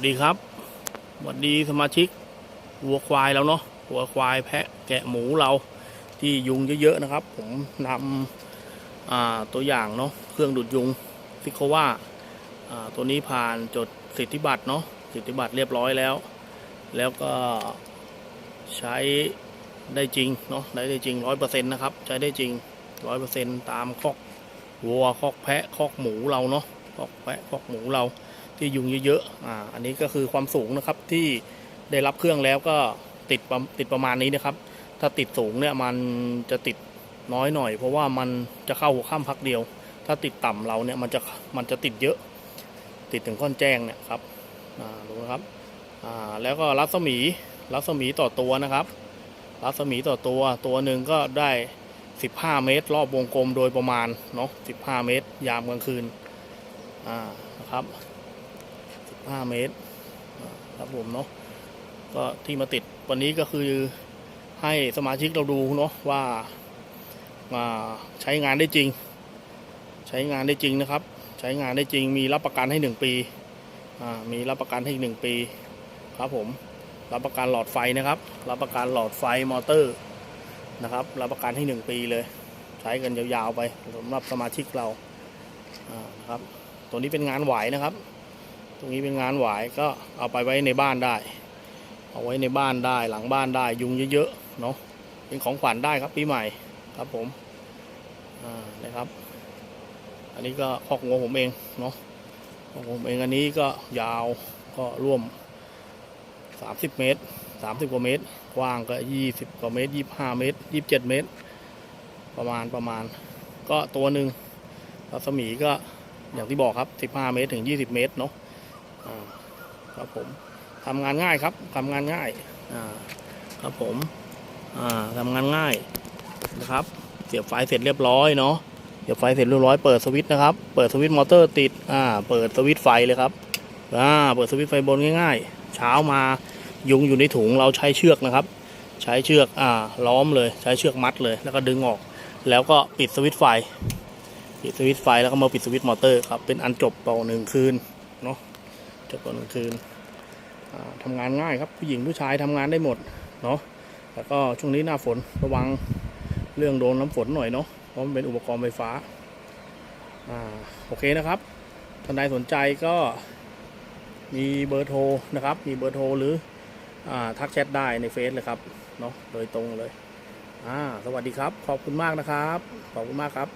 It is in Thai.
วัสดีครับสวัสดีสมาชิกวัวควายแล้วเนาะวัวควายแพะแกะหมูเราที่ยุงเยอะๆนะครับ ผมนำตัวอย่างเนาะเครื่องดูดยุงซิโคว่าอ่าตัวนี้ผ่านจดสิทธิบัตรเนาะสิทธิบัตรเรียบร้อยแล้ว แล้วก็ใช้ได้จริงเนาะได้ได้จริงร้อยเปอร์เซ็นต์นะครับ ใช้ได้จริงร้อยเปอร์เซ็นต์ตามคอกวัวคอกแพะคอกหมูเราเนาะคอกแพะคอกหมูเรา ที่ยุงเยอะๆอ่าอันนี้ก็คือความสูงนะครับที่ได้รับเครื่องแล้วก็ติดประติดประมาณนี้นะครับ ถ้าติดสูงเนี่ยมันจะติดน้อยหน่อย เพราะว่ามันจะเข้าหัวข้ามพักเดียว ถ้าติดต่ำเราเนี่ยมันจะมันจะติดเยอะ ติดถึงข้อนแจ้งเนี่ยครับอ่าดูนะครับอ่าแล้วก็รัศมีรัศมีต่อตัวนะครับ รัศมีต่อตัวตัวหนึ่งก็ได้ 15 เมตร รอบวงกลมโดยประมาณเนาะ15 เมตร ยามกลางคืนอ่านะครับ 5 เมตรครับผมเนาะก็ที่มาติดวันนี้ก็คือให้สมาชิกเราดูเนาะว่ามาใช้งานได้จริง ใช้งานได้จริงนะครับ ใช้งานได้จริงมีรับประกันให้ 1 ปีมีรับประกันให้อีกหนึ่งปีครับผมรับประกันหลอดไฟนะครับ รับประกันหลอดไฟมอเตอร์นะครับ รับประกันให้ 1 ปีเลย ใช้กันยาวๆไปสำหรับสมาชิกเราอ่านะครับ ตัวนี้เป็นงานไหวนะครับ ตรงนี้เป็นงานหวายก็เอาไปไว้ในบ้านได้ เอาไว้ในบ้านได้หลังบ้านได้ยุงเยอะๆเนาะเป็นของขวัญได้ครับปีใหม่ครับผมอ่านะครับ อันนี้ก็คอกงผมเองเนาะคอกงผมเองอันนี้ก็ยาวก็ร่วม 30 เมตร 30 กว่าเมตร กว้างก็ 20 กว่าเมตร 25 เมตร 27 เมตร ประมาณประมาณ ก็ตัวหนึ่งรัศมีก็อย่างที่บอกครับ 15 เมตรถึง 20 เมตรเนาะ ครับผมทำงานง่ายครับทำงานง่ายครับผมอ่าทำงานง่ายนะครับ เสียบไฟเสร็จเรียบร้อยเนาะเสียบไฟเสร็จเรียบร้อยเปิดสวิตช์นะครับ เปิดสวิตช์มอเตอร์ติดอ่าเปิดสวิตช์ไฟเลยครับอ่าเปิดสวิตช์ไฟบนง่ายๆ เช้ามายุงอยู่ในถุงเราใช้เชือกนะครับ ใช้เชือกอ่าล้อมเลยใช้เชือกมัดเลย แล้วก็ดึงออก แล้วก็ปิดสวิตช์ไฟ ปิดสวิตช์ไฟแล้วก็มาปิดสวิตช์มอเตอร์ครับเป็นอันจบต่อหนึ่งคืนเนาะ จบตอนกลางคืนอ่าทำงานง่ายครับผู้หญิงผู้ชายทำงานได้หมดเนาะแล้วก็ช่วงนี้หน้าฝนระวังเรื่องโดนน้ำฝนหน่อยเนาะเพราะมันเป็นอุปกรณ์ไฟฟ้าอ่าโอเคนะครับท่านใดสนใจก็มีเบอร์โทรนะครับ มีเบอร์โทรหรืออาทักแชทได้ในเฟซเลยครับเนาะโดยตรงเลยอ่าสวัสดีครับ ขอบคุณมากนะครับ ขอบคุณมากครับ